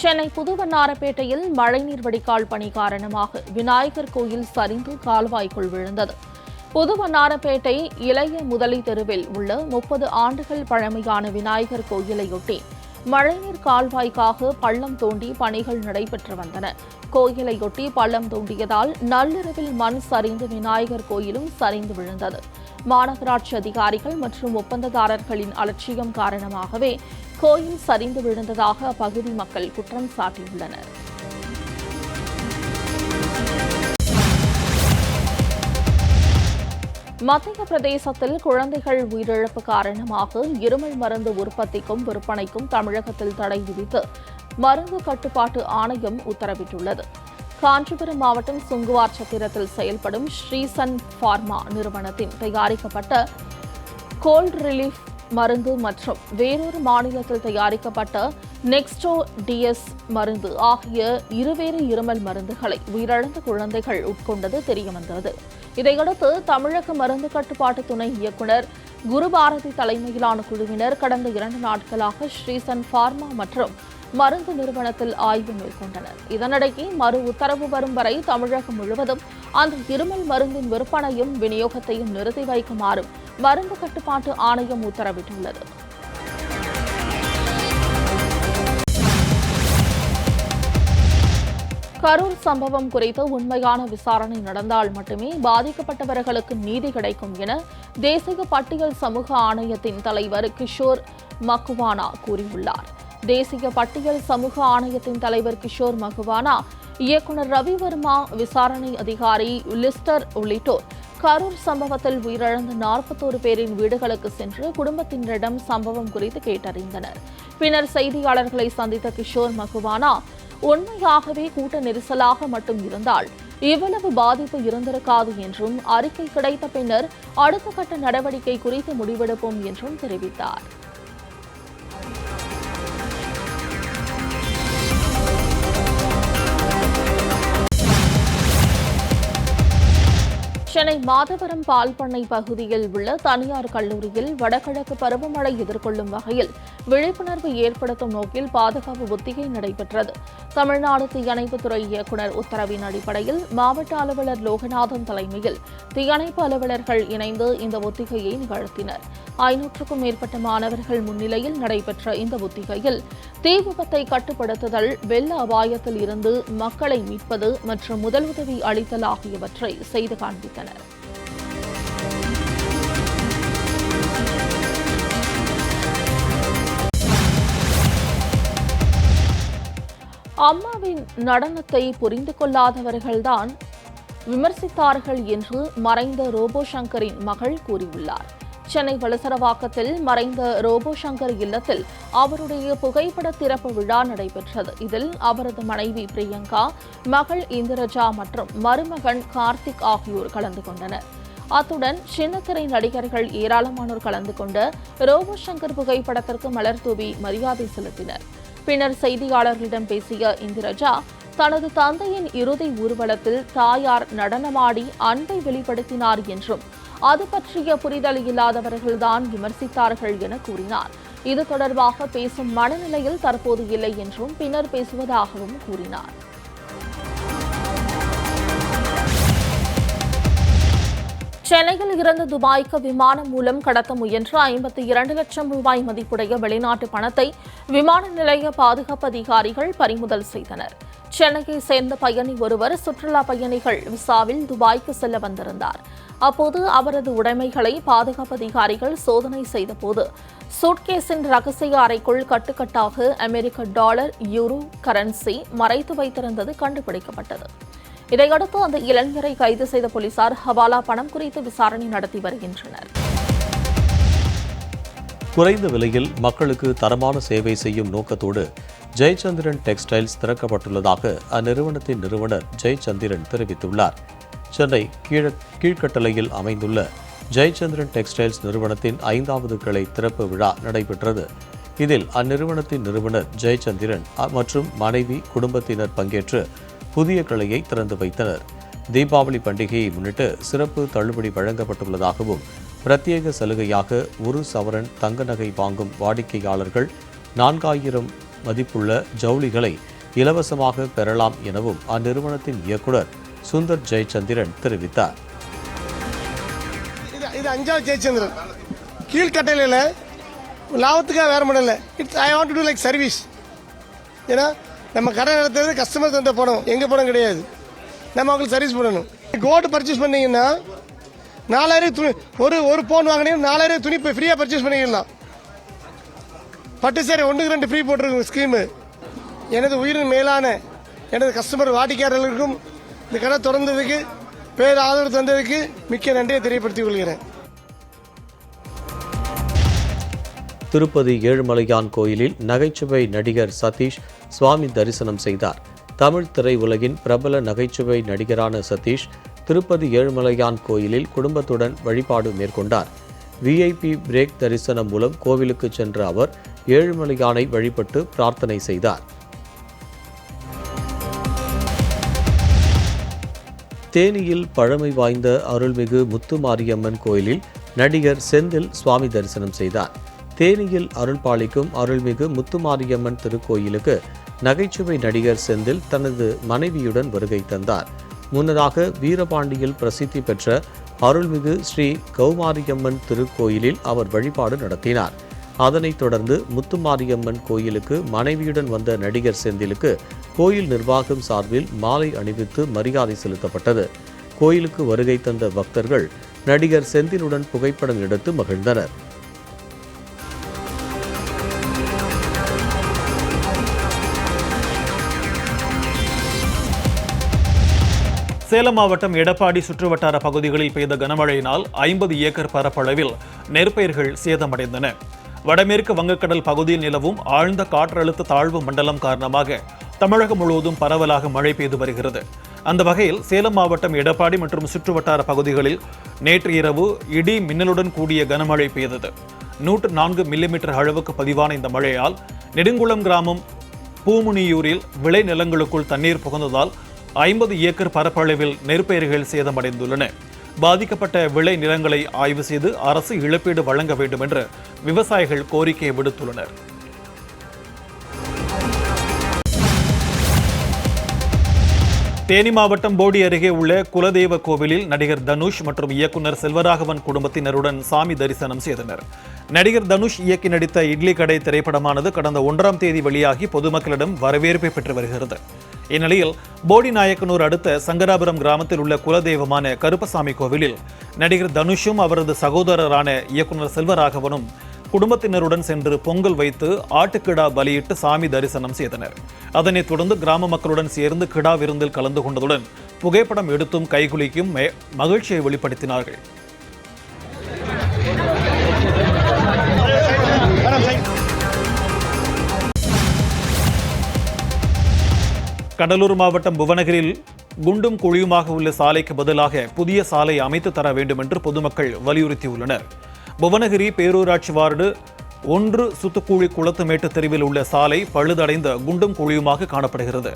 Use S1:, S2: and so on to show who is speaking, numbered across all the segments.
S1: சென்னை புதுவண்ணாரப்பேட்டையில் மழைநீர் வடிகால் பணி காரணமாக விநாயகர் கோயில் சரிந்து கால்வாய்க்குள் விழுந்தது. புதுவண்ணாரப்பேட்டை இளைய முதலி தெருவில் உள்ள முப்பது ஆண்டுகள் பழமையான விநாயகர் கோயிலையொட்டி மழைநீர் கால்வாய்க்காக பள்ளம் தோண்டி பணிகள் நடைபெற்று வந்தன. கோயிலையொட்டி பள்ளம் தோண்டியதால் நள்ளிரவில் மண் சரிந்து விநாயகர் கோயிலும் சரிந்து விழுந்தது. மாநகராட்சி அதிகாரிகள் மற்றும் ஒப்பந்ததாரர்களின் அலட்சியம் காரணமாகவே கோயில் சரிந்து விழுந்ததாக அப்பகுதி மக்கள் குற்றம் சாட்டியுள்ளனர். மத்திய பிரதேசத்தில் குழந்தைகள் உயிரிழப்பு காரணமாக இருமல் மருந்து உற்பத்திக்கும் விற்பனைக்கும் தமிழகத்தில் தடை விதித்து மருந்து கட்டுப்பாட்டு ஆணையம் உத்தரவிட்டுள்ளது. காஞ்சிபுரம் மாவட்டம் சுங்குவார் சத்திரத்தில் செயல்படும் ஸ்ரீசன் பார்மா நிறுவனத்தின் தயாரிக்கப்பட்ட கோல்ட் ரிலீஃப் மருந்து மற்றும் வேறொரு மாநிலத்தில் தயாரிக்கப்பட்ட நெக்ஸ்டோ டிஎஸ் மருந்து ஆகிய இருவேறு இருமல் மருந்துகளை உயிரிழந்த குழந்தைகள் உட்கொண்டது தெரியவந்தது. இதையடுத்து தமிழக மருந்து கட்டுப்பாட்டு துணை இயக்குநர் குருபாரதி தலைமையிலான குழுவினர் கடந்த இரண்டு நாட்களாக ஸ்ரீசன் ஃபார்மா மற்றும் மருந்து நிறுவனத்தில் ஆய்வு மேற்கொண்டனர். இதனிடையே மறு உத்தரவு வரும் வரை தமிழகம் முழுவதும் அந்த இருமல் மருந்தின் விற்பனையும் விநியோகத்தையும் நிறுத்தி வைக்குமாறும் மருந்து கட்டுப்பாட்டு ஆணையம் உத்தரவிட்டுள்ளது. கரூர் சம்பவம் குறித்து உண்மையான விசாரணை நடந்தால் மட்டுமே பாதிக்கப்பட்டவர்களுக்கு நீதி கிடைக்கும் என தேசிய பட்டியல் சமூக ஆணையத்தின் தலைவர் கிஷோர் மக்குவானா கூறியுள்ளார். தேசிய பட்டியல் சமூக ஆணையத்தின் தலைவர் கிஷோர் மகுவானா இயக்குநர் ரவிவர்மா விசாரணை அதிகாரி லிஸ்டர் உள்ளிட்டோர் கரூர் சம்பவத்தில் உயிரிழந்த நாற்பத்தோரு பேரின் வீடுகளுக்கு சென்று குடும்பத்தினரிடம் சம்பவம் குறித்து கேட்டறிந்தனர். பின்னர் செய்தியாளர்களை சந்தித்த கிஷோர் மகுவானா உண்மையாகவே கூட்ட நெரிசலாக மட்டும் இருந்தால் இவ்வளவு பாதிப்பு இருந்திருக்காது என்றும் அறிக்கை கிடைத்த பின்னர் அடுத்த கட்ட நடவடிக்கை குறித்து முடிவெடுப்போம் என்றும் தெரிவித்தார். சென்னை மாதவரம் பால் பண்ணை பகுதியில் உள்ள தனியார் கல்லூரியில் வடகிழக்கு பருவமழை எதிர்கொள்ளும் வகையில் விழிப்புணர்வு ஏற்படுத்தும் நோக்கில் பாதுகாப்பு ஒத்திகை நடைபெற்றது. தமிழ்நாடு தீயணைப்புத்துறை இயக்குநர் உத்தரவின் அடிப்படையில் மாவட்ட அலுவலர் லோகநாதன் தலைமையில் தீயணைப்பு அலுவலர்கள் இணைந்து இந்த ஒத்திகையை நிகழ்த்தினர். ஐநூற்றுக்கும் மேற்பட்ட மாணவர்கள் முன்னிலையில் நடைபெற்ற இந்த ஒத்திகையில் தீ விபத்தை கட்டுப்படுத்துதல் வெள்ள அபாயத்தில் இருந்து மக்களை மீட்பது மற்றும் முதலுதவி அளித்தல் ஆகியவற்றை செய்து காண்பித்தனர். அம்மாவின் நடனத்தை புரிந்து கொள்ளாதவர்கள்தான் விமர்சித்தார்கள் என்று மறைந்த ரோபோ சங்கரின் மகள் கூறியுள்ளார். சென்னை வலசரவாக்கத்தில் மறைந்த ரோபோ சங்கர் இல்லத்தில் அவருடைய புகைப்பட திறப்பு விழா நடைபெற்றது. இதில் அவரது மனைவி பிரியங்கா மகள் இந்திரஜா மற்றும் மருமகன் கார்த்திக் ஆகியோர் கலந்து கொண்டனர். அத்துடன் சின்னத்திரை நடிகர்கள் ஏராளமானோர் கலந்து கொண்ட ரோபோ சங்கர் புகைப்படத்திற்கு மலர் தூவி மரியாதை செலுத்தினர். பின்னர் செய்தியாளர்களிடம் பேசிய இந்திரஜா தனது தந்தையின் இறுதி ஊர்வலத்தில் தாயார் நடனமாடி அன்பை வெளிப்படுத்தினார் என்றும் அது பற்றிய புரிதல் இல்லாதவர்கள்தான் விமர்சித்தார்கள் என கூறினார். இது தொடர்பாக பேசும் மனநிலையில் தற்போது இல்லை என்றும் பின்னர் பேசுவதாகவும் கூறினார். சென்னையில் இருந்து துபாய்க்கு விமானம் மூலம் கடத்த முயன்ற ஐம்பத்தி இரண்டு லட்சம் ரூபாய் மதிப்புடைய வெளிநாட்டு பணத்தை விமான நிலைய பாதுகாப்பு அதிகாரிகள் பறிமுதல் செய்தனர். சென்னையை சேர்ந்த பயணி ஒருவர் சுற்றுலா பயணிகள் விசாவில் துபாய்க்கு செல்ல வந்திருந்தார். அப்போது அவரது உடைமைகளை பாதுகாப்பு அதிகாரிகள் சோதனை செய்தபோது சூட்கேஸின் ரகசிய அறைக்குள் கட்டுக்கட்டாக அமெரிக்க டாலர் யூரோ கரன்சி மறைத்து வைத்திருந்தது கண்டுபிடிக்கப்பட்டது. இதையடுத்து அந்த இளைஞரை கைது செய்த போலீசார் ஹவாலா பணம் குறித்து விசாரணை நடத்தி வருகின்றனர்.
S2: குறைந்த விலையில் மக்களுக்கு தரமான சேவை செய்யும் நோக்கத்தோடு ஜெயச்சந்திரன் டெக்ஸ்டைல்ஸ் திறக்கப்பட்டுள்ளதாக அந்நிறுவனத்தின் நிறுவனர் ஜெயச்சந்திரன் தெரிவித்துள்ளார். சென்னை கீழ கீழ்கட்டளையில் அமைந்துள்ள ஜெயச்சந்திரன் டெக்ஸ்டைல்ஸ் நிறுவனத்தின் ஐந்தாவது கிளை திறப்பு விழா நடைபெற்றது. இதில் அந்நிறுவனத்தின் நிறுவனர் ஜெயச்சந்திரன் மற்றும் மனைவி குடும்பத்தினர் பங்கேற்று புதிய கிளையை திறந்து வைத்தனர். தீபாவளி பண்டிகையை முன்னிட்டு சிறப்பு தள்ளுபடி வழங்கப்பட்டுள்ளதாகவும் பிரத்யேக சலுகையாக ஒரு சவரன் தங்க நகை வாங்கும் வாடிக்கையாளர்கள் நான்காயிரம் மதிப்புள்ள ஜவுளிகளை இலவசமாக பெறலாம் எனவும் அந்நிறுவனத்தின் இயக்குனர் சுந்தர் ஜெயச்சந்திரன் தெரிவித்தார்.
S3: இது இது அஞ்சாவது ஜெயச்சந்திரன். கீழ்கட்டையில் லாபத்துக்காக வேற முடியல it's I want to like service ஏன்னா நம்ம கடை நடத்துறது கஸ்டமர் தந்த படம் எங்கள் படம் கிடையாது. நம்ம அவங்களுக்கு சர்வீஸ் பண்ணணும் கோல்டு பர்ச்சேஸ் பண்ணீங்கன்னா நாலாயிரம் துணி ஒரு ஒரு பவுன் வாங்கினீங்கன்னா நாலாயிரம் துணி இப்போ ஃப்ரீயாக பர்ச்சேஸ் பண்ணிக்கலாம் பட்டு சேரி ஒன்றுக்கு ரெண்டு ஃப்ரீ போட்டிருக்கும் ஸ்கீமு எனது உயிரின் மேலான எனது கஸ்டமர் வாடிக்கையாளர்களுக்கும் இந்த கடை திறந்ததுக்கு பேர் ஆதரவு தந்ததுக்கு மிக்க நன்றியை தெரியப்படுத்திக் கொள்கிறேன்.
S2: திருப்பதி ஏழுமலையான் கோயிலில் நகைச்சுவை நடிகர் சதீஷ் சுவாமி தரிசனம் செய்தார். தமிழ் திரையுலகின் பிரபல நகைச்சுவை நடிகரான சதீஷ் திருப்பதி ஏழுமலையான் கோயிலில் குடும்பத்துடன் வழிபாடு மேற்கொண்டார். விஐபி பிரேக் தரிசனம் மூலம் கோவிலுக்கு சென்ற அவர் ஏழுமலையானை வழிபட்டு பிரார்த்தனை செய்தார். தேனியில் பழமை வாய்ந்த அருள்மிகு முத்துமாரியம்மன் கோயிலில் நடிகர் செந்தில் சுவாமி தரிசனம் செய்தார். தேனியில் அருள்பாளிக்கும் அருள்மிகு முத்துமாரியம்மன் திருக்கோயிலுக்கு நகைச்சுவை நடிகர் செந்தில் தனது மனைவியுடன் வருகை தந்தார். முன்னதாக வீரபாண்டியில் பிரசித்தி பெற்ற அருள்மிகு ஸ்ரீ கௌமாரியம்மன் திருக்கோயிலில் அவர் வழிபாடு நடத்தினார். அதனைத் தொடர்ந்து முத்துமாரியம்மன் கோயிலுக்கு மனைவியுடன் வந்த நடிகர் செந்திலுக்கு கோயில் நிர்வாகம் சார்பில் மாலை அணிவித்து மரியாதை செலுத்தப்பட்டது. கோயிலுக்கு வருகை தந்த பக்தர்கள் நடிகர் செந்திலுடன் புகைப்படம் எடுத்து மகிழ்ந்தனர்.
S4: சேலம் மாவட்டம் எடப்பாடி சுற்றுவட்டார பகுதிகளில் பெய்த கனமழையினால் ஐம்பது ஏக்கர் பரப்பளவில் நெற்பயிர்கள் சேதமடைந்தன. வடமேற்கு வங்கக்கடல் பகுதியில் நிலவும் ஆழ்ந்த காற்றழுத்த தாழ்வு மண்டலம் காரணமாக தமிழகம் முழுவதும் பரவலாக மழை பெய்து வருகிறது. அந்த வகையில் சேலம் மாவட்டம் எடப்பாடி மற்றும் சுற்றுவட்டார பகுதிகளில் நேற்று இரவு இடி மின்னலுடன் கூடிய கனமழை பெய்தது. நூற்று நான்கு மில்லிமீட்டர் அளவுக்கு பதிவான இந்த மழையால் நெடுங்குளம் கிராமம் பூமுனியூரில் விளை நிலங்களுக்குள் தண்ணீர் புகுந்ததால் ஐம்பது ஏக்கர் பரப்பளவில் நெற்பயிர்கள் சேதமடைந்துள்ளன. பாதிக்கப்பட்ட விளை நிலங்களை ஆய்வு செய்து அரசு இழப்பீடு வழங்க வேண்டும் என்று விவசாயிகள் கோரிக்கை விடுத்துள்ளனர். தேனி மாவட்டம் போடி அருகே உள்ள குலதெய்வ கோவிலில் நடிகர் தனுஷ் மற்றும் இயக்குனர் செல்வராகவன் குடும்பத்தினருடன் சாமி தரிசனம் செய்தனர். நடிகர் தனுஷ் இயக்கி நடித்த இட்லி கடை திரைப்படமானது கடந்த ஒன்றாம் தேதி வெளியாகி பொதுமக்களிடம் வரவேற்பை பெற்று வருகிறது. இந்நிலையில் போடி நாயக்கனூர் அடுத்த சங்கராபுரம் கிராமத்தில் உள்ள குலதெய்வமான கருப்பசாமி கோவிலில் நடிகர் தனுஷும் அவரது சகோதரரான இயக்குனர் செல்வராகவனும் குடும்பத்தினருடன் சென்று பொங்கல் வைத்து ஆட்டுக்கிடா பலியிட்டு சாமி தரிசனம் செய்தனர். அதனைத் தொடர்ந்து கிராம மக்களுடன் சேர்ந்து கிடா விருந்தில் கலந்து கொண்டதுடன் புகைப்படம் எடுத்தும் கைகுலிக்கும் மகிழ்ச்சியை வெளிப்படுத்தினார்கள். கடலூர் மாவட்டம் புவனகிரியில் குண்டும் குழியுமாக உள்ள சாலைக்கு பதிலாக புதிய சாலை அமைத்து தர வேண்டும் என்று பொதுமக்கள் வலியுறுத்தியுள்ளனர். புவனகிரி பேரூராட்சி வார்டு ஒன்று சுத்துக்கூழி குளத்துமேட்டு தெருவில் உள்ள சாலை பழுதடைந்த குண்டும் குழியுமாக காணப்படுகிறது.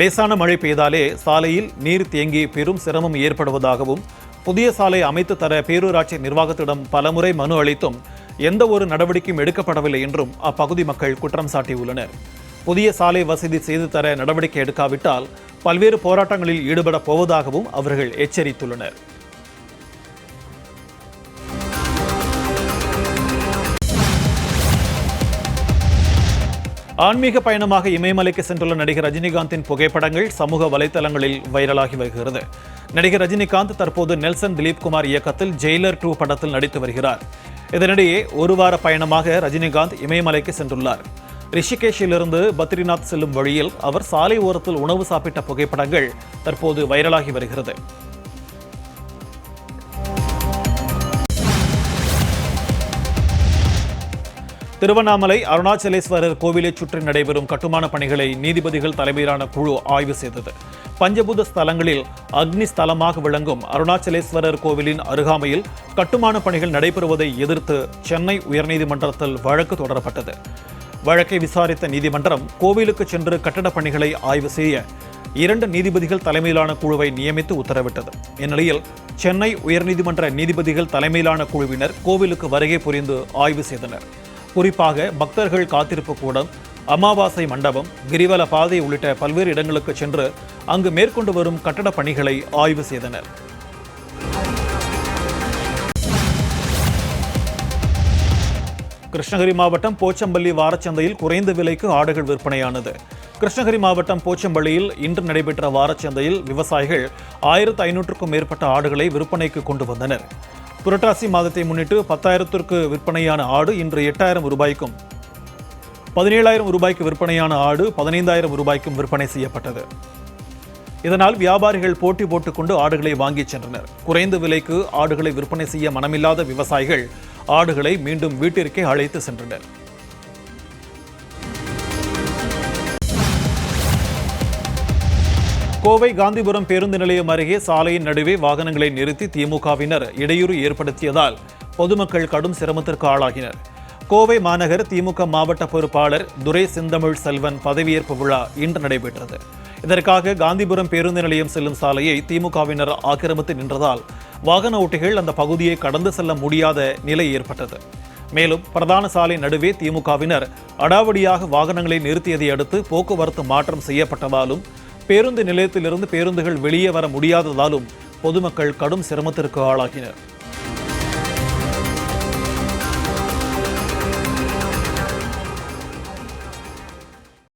S4: லேசான மழை பெய்தாலே சாலையில் நீர் தேங்கி பெரும் சிரமம் ஏற்படுவதாகவும் புதிய சாலை அமைத்து தர பேரூராட்சி நிர்வாகத்திடம் பலமுறை மனு அளித்தும் எந்த ஒரு நடவடிக்கையும் எடுக்கப்படவில்லை என்றும் அப்பகுதி மக்கள் குற்றம் சாட்டியுள்ளனர். புதிய சாலை வசதி செய்து தர நடவடிக்கை எடுக்காவிட்டால் பல்வேறு போராட்டங்களில் ஈடுபட போவதாகவும் அவர்கள் எச்சரித்துள்ளனர். ஆன்மீக பயணமாக இமயமலைக்கு சென்றுள்ள நடிகர் ரஜினிகாந்தின் புகைப்படங்கள் சமூக வலைதளங்களில் வைரலாகி வருகிறது. நடிகர் ரஜினிகாந்த் தற்போது நெல்சன் திலீப் குமார் இயக்கத்தில் ஜெயிலர் டூ படத்தில் நடித்து வருகிறார். இதனிடையே ஒரு வார பயணமாக ரஜினிகாந்த் இமயமலைக்கு சென்றுள்ளார். ரிஷிகேஷிலிருந்து பத்ரிநாத் செல்லும் வழியில் அவர் சாலை ஓரத்தில் உணவு சாப்பிட்ட புகைப்படங்கள் தற்போது வைரலாகி வருகிறது. திருவண்ணாமலை அருணாச்சலேஸ்வரர் கோவிலை சுற்றி நடைபெறும் கட்டுமான பணிகளை நீதிபதிகள் தலைமையிலான குழு ஆய்வு செய்தது. பஞ்சபூத ஸ்தலங்களில் அக்னி ஸ்தலமாக விளங்கும் அருணாச்சலேஸ்வரர் கோவிலின் அருகாமையில் கட்டுமான பணிகள் நடைபெறுவதை எதிர்த்து சென்னை உயர்நீதிமன்றத்தில் வழக்கு தொடரப்பட்டது. வழக்கை விசாரித்த நீதிமன்றம் கோவிலுக்கு சென்று கட்டடப் பணிகளை ஆய்வு செய்ய இரண்டு நீதிபதிகள் தலைமையிலான குழுவை நியமித்து உத்தரவிட்டது. இந்நிலையில் சென்னை உயர்நீதிமன்ற நீதிபதிகள் தலைமையிலான குழுவினர் கோவிலுக்கு வருகை புரிந்து ஆய்வு செய்தனர். குறிப்பாக பக்தர்கள் காத்திருப்பு கூடம் அமாவாசை மண்டபம் கிரிவல பாதை உள்ளிட்ட பல்வேறு இடங்களுக்கு சென்று அங்கு மேற்கொண்டு வரும் கட்டடப் பணிகளை ஆய்வு செய்தனர். கிருஷ்ணகிரி மாவட்டம் போச்சம்பள்ளி வாரச்சந்தையில் குறைந்த விலைக்கு ஆடுகள் விற்பனையானது. கிருஷ்ணகிரி மாவட்டம் போச்சம்பள்ளியில் இன்று நடைபெற்ற வாரச்சந்தையில் விவசாயிகள் ஆயிரத்து ஐநூற்றுக்கும் மேற்பட்ட ஆடுகளை விற்பனைக்கு கொண்டு வந்தனர். புரட்டாசி மாதத்தை முன்னிட்டு பத்தாயிரத்திற்கு விற்பனையான ஆடு இன்று எட்டாயிரம் ரூபாய்க்கும் பதினேழாயிரம் ரூபாய்க்கு விற்பனையான ஆடு பதினைந்தாயிரம் ரூபாய்க்கும் விற்பனை செய்யப்பட்டது. இதனால் வியாபாரிகள் போட்டி போட்டுக்கொண்டு ஆடுகளை வாங்கிச் சென்றனர். குறைந்த விலைக்கு ஆடுகளை விற்பனை செய்ய மனமில்லாத விவசாயிகள் ஆடுகளை மீண்டும் வீட்டிற்கே அழைத்து சென்றனர். கோவை காந்திபுரம் பேருந்து நிலையம் அருகே சாலையின் நடுவே வாகனங்களை நிறுத்தி திமுகவினர் இடையூறு ஏற்படுத்தியதால் பொதுமக்கள் கடும் சிரமத்திற்கு ஆளாகினர். கோவை மாநகர் திமுக மாவட்ட பொறுப்பாளர் துரை செந்தமிழ் செல்வன் பதவியேற்பு விழா இன்று நடைபெற்றது. இதற்காக காந்திபுரம் பேருந்து நிலையம் செல்லும் சாலையை திமுகவினர் ஆக்கிரமித்து நின்றதால் வாகன ஓட்டிகள் அந்த பகுதியை கடந்து செல்ல முடியாத நிலை ஏற்பட்டது. மேலும் பிரதான சாலை நடுவே திமுகவினர் அடாவடியாக வாகனங்களை நிறுத்தியதை அடுத்து போக்குவரத்து மாற்றம் செய்யப்பட்டதாலும் பேருந்து நிலையத்திலிருந்து பேருந்துகள் வெளியே வர முடியாததாலும் பொதுமக்கள் கடும் சிரமத்திற்கு ஆளாகினர்.